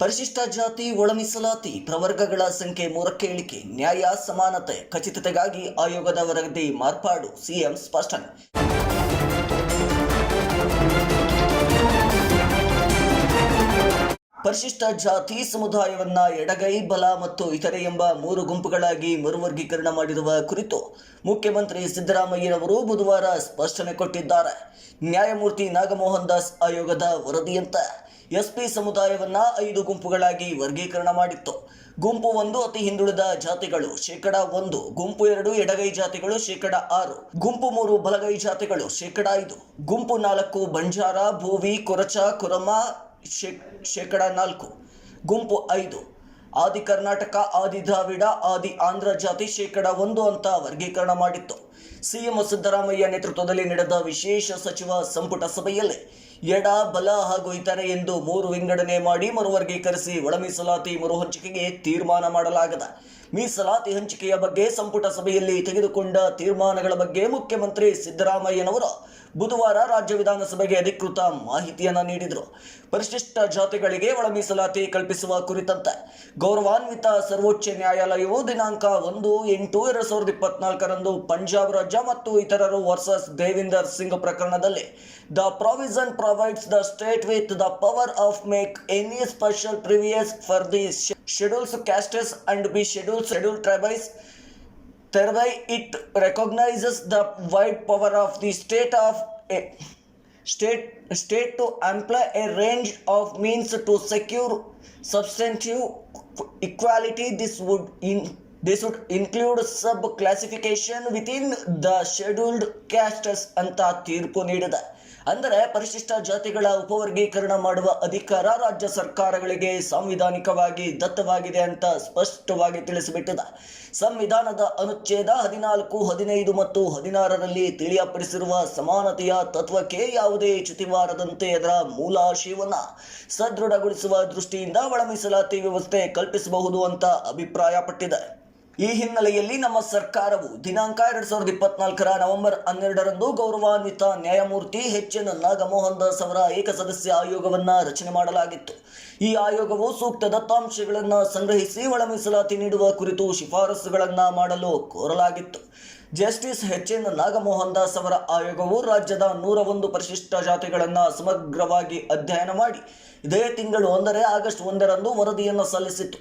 ಪರಿಶಿಷ್ಟ ಜಾತಿ ಒಳ ಮೀಸಲಾತಿ ಪ್ರವರ್ಗಗಳ ಸಂಖ್ಯೆ ಮೂರಕ್ಕೆ ಇಳಿಕೆ, ನ್ಯಾಯ, ಸಮಾನತೆ, ಖಚಿತತೆಗಾಗಿ ಆಯೋಗದ ವರದಿ ಮಾರ್ಪಾಡು, ಸಿಎಂ ಸ್ಪಷ್ಟನೆ. ಪರಿಶಿಷ್ಟ ಜಾತಿ ಸಮುದಾಯವನ್ನ ಎಡಗೈ, ಬಲ ಮತ್ತು ಇತರೆ ಎಂಬ ಮೂರು ಗುಂಪುಗಳಾಗಿ ಮರುವರ್ಗೀಕರಣ ಮಾಡಿರುವ ಕುರಿತು ಮುಖ್ಯಮಂತ್ರಿ ಸಿದ್ದರಾಮಯ್ಯನವರು ಬುಧವಾರ ಸ್ಪಷ್ಟನೆ ಕೊಟ್ಟಿದ್ದಾರೆ. ನ್ಯಾಯಮೂರ್ತಿ ನಾಗಮೋಹನ್ ದಾಸ್ ಆಯೋಗದ ವರದಿಯಂತೆ ಎಸ್ಪಿ ಸಮುದಾಯವನ್ನ ಐದು ಗುಂಪುಗಳಾಗಿ ವರ್ಗೀಕರಣ ಮಾಡಿತ್ತು. ಗುಂಪು ಒಂದು ಅತಿ ಹಿಂದುಳಿದ ಜಾತಿಗಳು, ಶೇಕಡ ಒಂದು. ಗುಂಪು ಎರಡು ಎಡಗೈ ಜಾತಿಗಳು, ಶೇಕಡ ಆರು. ಗುಂಪು ಮೂರು ಬಲಗೈ ಜಾತಿಗಳು, ಶೇಕಡ ಐದು. ಗುಂಪು ನಾಲ್ಕು ಬಂಜಾರ, ಭೂವಿ, ಕೊರಚ, ಕುರಮ ಶೇಕಡ ನಾಲ್ಕು. ಗುಂಪು ಐದು. ಆದಿ ಕರ್ನಾಟಕ, ಆದಿ ದ್ರಾವಿಡ, ಆದಿ ಆಂಧ್ರ ಜಾತಿ, ಶೇಕಡ ಒಂದು ಅಂತ ವರ್ಗೀಕರಣ ಮಾಡಿತ್ತು. ಸಿಎಂ ಸಿದ್ದರಾಮಯ್ಯ ನೇತೃತ್ವದಲ್ಲಿ ನಡೆದ ವಿಶೇಷ ಸಚಿವ ಸಂಪುಟ ಸಭೆಯಲ್ಲಿ ಎಡ, ಬಲ ಹಾಗೂ ಇತರೆ ಎಂದು ಮೂರು ವಿಂಗಡಣೆ ಮಾಡಿ ಮರುವರ್ಗೀಕರಿಸಿ ಒಳ ಮೀಸಲಾತಿ ಮರುಹಂಚಿಕೆಗೆ ತೀರ್ಮಾನ ಮಾಡಲಾಗದ. ಮೀಸಲಾತಿ ಹಂಚಿಕೆಯ ಬಗ್ಗೆ ಸಂಪುಟ ಸಭೆಯಲ್ಲಿ ತೆಗೆದುಕೊಂಡ ತೀರ್ಮಾನಗಳ ಬಗ್ಗೆ ಮುಖ್ಯಮಂತ್ರಿ ಸಿದ್ದರಾಮಯ್ಯನವರು ಬುಧವಾರ ರಾಜ್ಯ ವಿಧಾನಸಭೆಗೆ ಅಧಿಕೃತ ಮಾಹಿತಿಯನ್ನು ನೀಡಿದರು. ಪರಿಶಿಷ್ಟ ಜಾತಿಗಳಿಗೆ ಒಳ ಮೀಸಲಾತಿ ಕಲ್ಪಿಸುವ ಕುರಿತಂತೆ ಗೌರವಾನ್ವಿತ ಸರ್ವೋಚ್ಚ ನ್ಯಾಯಾಲಯವು ದಿನಾಂಕ ಒಂದು, ಎಂಟು, ಎರಡು ಸಾವಿರದ ಇಪ್ಪತ್ನಾಲ್ಕರಂದು ಪಂಜಾಬ್ ರಾಜ್ಯ ಮತ್ತು ಇತರರು ವರ್ಸಸ್ ದೇವಿಂದರ್ ಸಿಂಗ್ ಪ್ರಕರಣದಲ್ಲಿ the provision provides the state with the power of make any special previous for the schedules castes and B schedule schedule tribes thereby it recognizes the wide power of the state of a state state to employ a range of means to secure substantive equality this would in this would include sub classification within the scheduled castes ಅಂತ ತೀರ್ಪು ನೀಡಿದೆ ಅಂದರೆ ಪರಿಶಿಷ್ಟ ಜಾತಿಗಳ ಉಪವರ್ಗೀಕರಣ ಮಾಡುವ ಅಧಿಕಾರ ರಾಜ್ಯ ಸರ್ಕಾರಗಳಿಗೆ ಸಾಂವಿಧಾನಿಕವಾಗಿ ದತ್ತವಾಗಿದೆ ಅಂತ ಸ್ಪಷ್ಟವಾಗಿ ತಿಳಿಸಿಬಿಟ್ಟಿದೆ. ಸಂವಿಧಾನದ ಅನುಚ್ಛೇದ ಹದಿನಾಲ್ಕು, ಹದಿನೈದು ಮತ್ತು ಹದಿನಾರರಲ್ಲಿ ತಿಳಿಯಪಡಿಸಿರುವ ಸಮಾನತೆಯ ತತ್ವಕ್ಕೆ ಯಾವುದೇ ಚ್ಯುತಿವಾರದಂತೆ ಅದರ ಮೂಲ ಸದೃಢಗೊಳಿಸುವ ದೃಷ್ಟಿಯಿಂದ ಒಳ ಮೀಸಲಾತಿ ವ್ಯವಸ್ಥೆ ಕಲ್ಪಿಸಬಹುದು ಅಂತ ಅಭಿಪ್ರಾಯಪಟ್ಟಿದೆ. ಈ ಹಿನ್ನೆಲೆಯಲ್ಲಿ ನಮ್ಮ ಸರ್ಕಾರವು ದಿನಾಂಕ ಎರಡ್ ಸಾವಿರದ ಇಪ್ಪತ್ನಾಲ್ಕರ ನವೆಂಬರ್ ಹನ್ನೆರಡರಂದು ಗೌರವಾನ್ವಿತ ನ್ಯಾಯಮೂರ್ತಿ ಎಚ್ ಎನ್ ನಾಗಮೋಹನ್ ದಾಸ್ ಅವರ ಏಕಸದಸ್ಯ ಆಯೋಗವನ್ನ ರಚನೆ ಮಾಡಲಾಗಿತ್ತು. ಈ ಆಯೋಗವು ಸೂಕ್ತ ದತ್ತಾಂಶಗಳನ್ನು ಸಂಗ್ರಹಿಸಿ ಒಳ ಮೀಸಲಾತಿ ನೀಡುವ ಕುರಿತು ಶಿಫಾರಸುಗಳನ್ನು ಮಾಡಲು ಕೋರಲಾಗಿತ್ತು. Justice H N Nagamohan Das ಅವರ ಆಯೋಗವು ರಾಜ್ಯದ ನೂರ ಒಂದು ಪರಿಶಿಷ್ಟ ಜಾತಿಗಳನ್ನು ಸಮಗ್ರವಾಗಿ ಅಧ್ಯಯನ ಮಾಡಿ ಇದೇ ತಿಂಗಳು ಅಂದರೆ ಆಗಸ್ಟ್ ಒಂದರಂದು ವರದಿಯನ್ನು ಸಲ್ಲಿಸಿತ್ತು.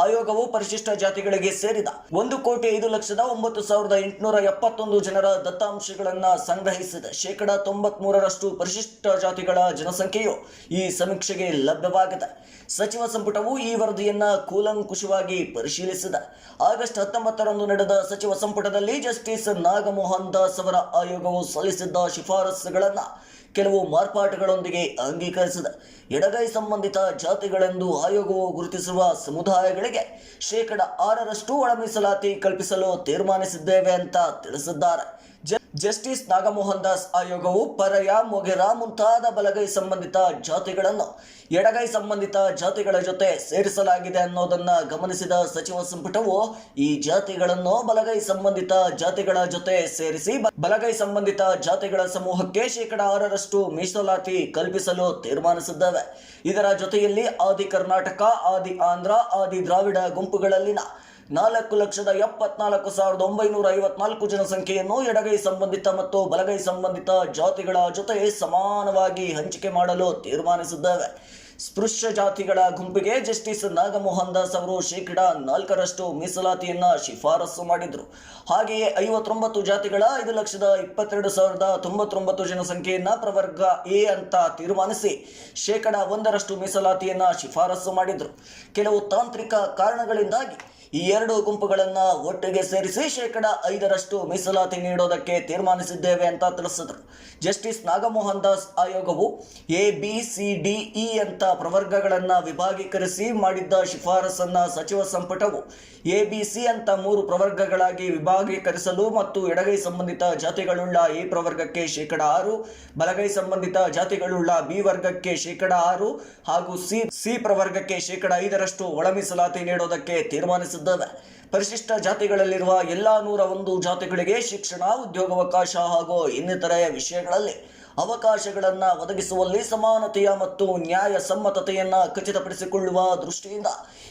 ಆಯೋಗವು ಪರಿಶಿಷ್ಟ ಜಾತಿಗಳಿಗೆ ಸೇರಿದ ಒಂದು ಕೋಟಿ ಐದು ಲಕ್ಷದ ಒಂಬತ್ತು ಸಾವಿರದ ಎಂಟುನೂರ ಎಪ್ಪತ್ತೊಂದು ಜನರ ದತ್ತಾಂಶಗಳನ್ನು ಸಂಗ್ರಹಿಸಿದೆ. ಶೇಕಡ ತೊಂಬತ್ಮೂರರಷ್ಟು ಪರಿಶಿಷ್ಟ ಜಾತಿಗಳ ಜನಸಂಖ್ಯೆಯು ಈ ಸಮೀಕ್ಷೆಗೆ ಲಭ್ಯವಾಗಿದೆ. ಸಚಿವ ಸಂಪುಟವು ಈ ವರದಿಯನ್ನು ಕೂಲಂಕುಷವಾಗಿ ಪರಿಶೀಲಿಸಿದೆ. ಆಗಸ್ಟ್ ಹತ್ತೊಂಬತ್ತರಂದು ನಡೆದ ಸಚಿವ ಸಂಪುಟದಲ್ಲಿ ಜಸ್ಟಿಸ್ ನಾಗಮೋಹನ್ ದಾಸ್ ಅವರ ಆಯೋಗವು ಸಲ್ಲಿಸಿದ್ದ ಶಿಫಾರಸುಗಳನ್ನು ಕೆಲವು ಮಾರ್ಪಾಟುಗಳೊಂದಿಗೆ ಅಂಗೀಕರಿಸಿದೆ. ಎಡಗೈ ಸಂಬಂಧಿತ ಜಾತಿಗಳೆಂದು ಆಯೋಗವು ಗುರುತಿಸಿರುವ ಸಮುದಾಯಗಳಿಗೆ ಶೇಕಡ ಆರರಷ್ಟು ಒಳ ಮೀಸಲಾತಿ ಕಲ್ಪಿಸಲು ತೀರ್ಮಾನಿಸಿದ್ದೇವೆ ಅಂತ ತಿಳಿಸಿದ್ದಾರೆ. ಜಸ್ಟಿಸ್ ನಾಗಮೋಹನ್ ದಾಸ್ ಆಯೋಗವು ಪರಯ ಮೊಗೆರ ಮುಂತಾದ ಬಲಗೈ ಸಂಬಂಧಿತ ಜಾತಿಗಳನ್ನು, ಎಡಗೈ ಸಂಬಂಧಿತ ಜಾತಿಗಳ ಜೊತೆ ಸೇರಿಸಲಾಗಿದೆ ಅನ್ನೋದನ್ನ ಗಮನಿಸಿದ ಸಚಿವ ಸಂಪುಟವು ಈ ಜಾತಿಗಳನ್ನು ಬಲಗೈ ಸಂಬಂಧಿತ ಜಾತಿಗಳ ಜೊತೆ ಸೇರಿಸಿ ಬಲಗೈ ಸಂಬಂಧಿತ ಜಾತಿಗಳ ಸಮೂಹಕ್ಕೆ ಶೇಕಡ ಆರರಷ್ಟು ಮೀಸಲಾತಿ ಕಲ್ಪಿಸಲು ತೀರ್ಮಾನಿಸಿದ್ದಾವೆ. ಇದರ ಜೊತೆಯಲ್ಲಿ ಆದಿ ಕರ್ನಾಟಕ, ಆದಿ ಆಂಧ್ರ, ಆದಿ ದ್ರಾವಿಡ ಗುಂಪುಗಳಲ್ಲಿನ ನಾಲ್ಕು ಲಕ್ಷದ ಎಪ್ಪತ್ನಾಲ್ಕು ಸಾವಿರದ ಒಂಬೈನೂರ ಐವತ್ನಾಲ್ಕು ಜನಸಂಖ್ಯೆಯನ್ನು ಎಡಗೈ ಸಂಬಂಧಿತ ಮತ್ತು ಬಲಗೈ ಸಂಬಂಧಿತ ಜಾತಿಗಳ ಜೊತೆ ಸಮಾನವಾಗಿ ಹಂಚಿಕೆ ಮಾಡಲು ತೀರ್ಮಾನಿಸಿದ್ದೇವೆ. ಸ್ಪೃಶ್ಯ ಜಾತಿಗಳ ಗುಂಪಿಗೆ ಜಸ್ಟಿಸ್ ನಾಗಮೋಹನ್ ದಾಸ್ ಅವರು ಶೇಕಡ ನಾಲ್ಕರಷ್ಟು ಮೀಸಲಾತಿಯನ್ನ ಶಿಫಾರಸು ಮಾಡಿದ್ರು. ಹಾಗೆಯೇ ಐವತ್ತೊಂಬತ್ತು ಜಾತಿಗಳ ಐದು ಲಕ್ಷದ ಇಪ್ಪತ್ತೆರಡು ಸಾವಿರದ ತೊಂಬತ್ತೊಂಬತ್ತು ಜನಸಂಖ್ಯೆಯನ್ನ ಪ್ರವರ್ಗ ಎ ಅಂತ ತೀರ್ಮಾನಿಸಿ ಶೇಕಡ ಒಂದರಷ್ಟು ಮೀಸಲಾತಿಯನ್ನ ಶಿಫಾರಸು ಮಾಡಿದ್ರು. ಕೆಲವು ತಾಂತ್ರಿಕ ಕಾರಣಗಳಿಂದಾಗಿ ಈ ಎರಡು ಗುಂಪುಗಳನ್ನ ಒಟ್ಟಿಗೆ ಸೇರಿಸಿ ಶೇಕಡ ಐದರಷ್ಟು ಮೀಸಲಾತಿ ನೀಡೋದಕ್ಕೆ ತೀರ್ಮಾನಿಸಿದ್ದೇವೆ ಅಂತ ತಿಳಿಸಿದ್ರು. ಜಸ್ಟಿಸ್ ನಾಗಮೋಹನ್ ದಾಸ್ ಆಯೋಗವು A, B, C, D, E ಅಂತ ಪ್ರವರ್ಗಗಳನ್ನ ವಿಭಾಗೀಕರಿಸಿ ಮಾಡಿದ್ದ ಶಿಫಾರಸನ್ನ ಸಚಿವ ಸಂಪುಟವು ಎ ಬಿ ಸಿ ಅಂತ ಮೂರು ಪ್ರವರ್ಗಗಳಾಗಿ ವಿಭಾಗೀಕರಿಸಲು ಮತ್ತು ಎಡಗೈ ಸಂಬಂಧಿತ ಜಾತಿಗಳುಳ್ಳ ಎ ಪ್ರವರ್ಗಕ್ಕೆ ಶೇಕಡ ಆರು, ಬಲಗೈ ಸಂಬಂಧಿತ ಜಾತಿಗಳುಳ್ಳ ಬಿ ವರ್ಗಕ್ಕೆ ಶೇಕಡ ಆರು ಹಾಗೂ ಸಿ ಸಿ ಪ್ರವರ್ಗಕ್ಕೆ ಶೇಕಡ ಐದರಷ್ಟು ಒಳ ಮೀಸಲಾತಿ ನೀಡೋದಕ್ಕೆ ತೀರ್ಮಾನಿಸಿದ್ದವೆ. ಪರಿಶಿಷ್ಟ ಜಾತಿಗಳಲ್ಲಿರುವ ಎಲ್ಲ ನೂರ ಒಂದು ಜಾತಿಗಳಿಗೆ ಶಿಕ್ಷಣ, ಉದ್ಯೋಗಾವಕಾಶ ಹಾಗೂ ಇನ್ನಿತರ ವಿಷಯಗಳಲ್ಲಿ ಅವಕಾಶಗಳನ್ನು ಒದಗಿಸುವಲ್ಲಿ ಸಮಾನತೆಯ ಮತ್ತು ನ್ಯಾಯಸಮ್ಮತತೆಯನ್ನು ಖಚಿತಪಡಿಸಿಕೊಳ್ಳುವ ದೃಷ್ಟಿಯಿಂದ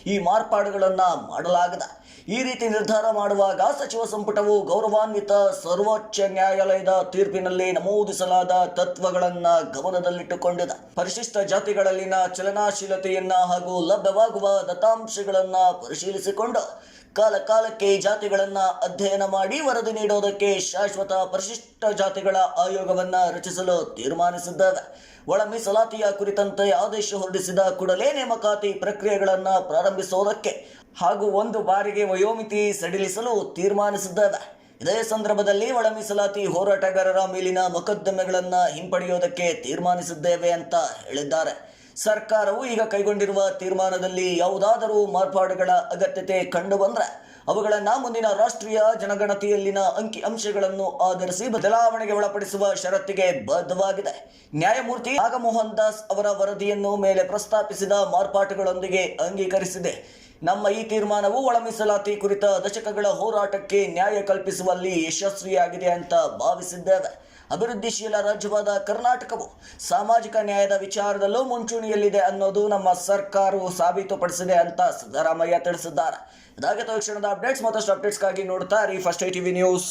ಈ ಮಾರ್ಪಾಡುಗಳನ್ನು ಮಾಡಲಾಗಿದೆ. ಈ ರೀತಿ ನಿರ್ಧಾರ ಮಾಡುವಾಗ ಸಚಿವ ಸಂಪುಟವು ಗೌರವಾನ್ವಿತ ಸರ್ವೋಚ್ಚ ನ್ಯಾಯಾಲಯದ ತೀರ್ಪಿನಲ್ಲಿ ನಮೂದಿಸಲಾದ ತತ್ವಗಳನ್ನು ಗಮನದಲ್ಲಿಟ್ಟುಕೊಂಡಿದೆ. ಪರಿಶಿಷ್ಟ ಜಾತಿಗಳಲ್ಲಿನ ಚಲನಾಶೀಲತೆಯನ್ನ ಹಾಗೂ ಲಭ್ಯವಾಗುವ ದತ್ತಾಂಶಗಳನ್ನು ಪರಿಶೀಲಿಸಿಕೊಂಡು ಕಾಲ ಕಾಲಕ್ಕೆ ಈ ಜಾತಿಗಳನ್ನ ಅಧ್ಯಯನ ಮಾಡಿ ವರದಿ ನೀಡೋದಕ್ಕೆ ಶಾಶ್ವತ ಪರಿಶಿಷ್ಟ ಜಾತಿಗಳ ಆಯೋಗವನ್ನ ರಚಿಸಲು ತೀರ್ಮಾನಿಸಿದ್ದೇವೆ. ಒಳ ಮೀಸಲಾತಿಯ ಕುರಿತಂತೆ ಆದೇಶ ಹೊರಡಿಸಿದ ಕೂಡಲೇ ನೇಮಕಾತಿ ಪ್ರಕ್ರಿಯೆಗಳನ್ನ ಪ್ರಾರಂಭಿಸುವುದಕ್ಕೆ ಹಾಗೂ ಒಂದು ಬಾರಿಗೆ ವಯೋಮಿತಿ ಸಡಿಲಿಸಲು ತೀರ್ಮಾನಿಸಿದ್ದೇವೆ. ಇದೇ ಸಂದರ್ಭದಲ್ಲಿ ಒಳ ಮೀಸಲಾತಿ ಹೋರಾಟಗಾರರ ಮೇಲಿನ ಮೊಕದ್ದಮೆಗಳನ್ನ ಹಿಂಪಡೆಯುವುದಕ್ಕೆ ತೀರ್ಮಾನಿಸಿದ್ದೇವೆ ಅಂತ ಹೇಳಿದ್ದಾರೆ. ಸರ್ಕಾರವು ಈಗ ಕೈಗೊಂಡಿರುವ ತೀರ್ಮಾನದಲ್ಲಿ ಯಾವುದಾದರೂ ಮಾರ್ಪಾಡುಗಳ ಅಗತ್ಯತೆ ಕಂಡು ಬಂದರೆ ಅವುಗಳನ್ನು ಮುಂದಿನ ರಾಷ್ಟ್ರೀಯ ಜನಗಣತಿಯಲ್ಲಿನ ಅಂಕಿ ಅಂಶಗಳನ್ನು ಆಧರಿಸಿ ಬದಲಾವಣೆಗೆ ಒಳಪಡಿಸುವ ಷರತ್ತಿಗೆ ಬದ್ಧವಾಗಿದೆ. ನ್ಯಾಯಮೂರ್ತಿ ನಾಗಮೋಹನ್ ದಾಸ್ ಅವರ ವರದಿಯನ್ನು ಮೇಲೆ ಪ್ರಸ್ತಾಪಿಸಿದ ಮಾರ್ಪಾಟುಗಳೊಂದಿಗೆ ಅಂಗೀಕರಿಸಿದೆ. ನಮ್ಮ ಈ ತೀರ್ಮಾನವು ಒಳಮೀಸಲಾತಿ ಕುರಿತ ದಶಕಗಳ ಹೋರಾಟಕ್ಕೆ ನ್ಯಾಯ ಕಲ್ಪಿಸುವಲ್ಲಿ ಯಶಸ್ವಿಯಾಗಿದೆ ಅಂತ ಭಾವಿಸಿದ್ದೇವೆ. ಅಭಿವೃದ್ಧಿಶೀಲ ರಾಜ್ಯವಾದ ಕರ್ನಾಟಕವು ಸಾಮಾಜಿಕ ನ್ಯಾಯದ ವಿಚಾರದಲ್ಲೂ ಮುಂಚೂಣಿಯಲ್ಲಿದೆ ಅನ್ನೋದು ನಮ್ಮ ಸರ್ಕಾರವು ಸಾಬೀತುಪಡಿಸಿದೆ ಅಂತ ಸಿದ್ದರಾಮಯ್ಯ ತಿಳಿಸಿದ್ದಾರೆ. ಇದಾಗಿತ್ತು ತಕ್ಷಣದ ಕ್ಷಣದ ಅಪ್ಡೇಟ್ಸ್ ಮತ್ತಷ್ಟು ಅಪ್ಡೇಟ್ಸ್ಗಾಗಿ ನೋಡ್ತಾ ರೀ ಫಸ್ಟ್ ಐ ಟಿವಿ ನ್ಯೂಸ್.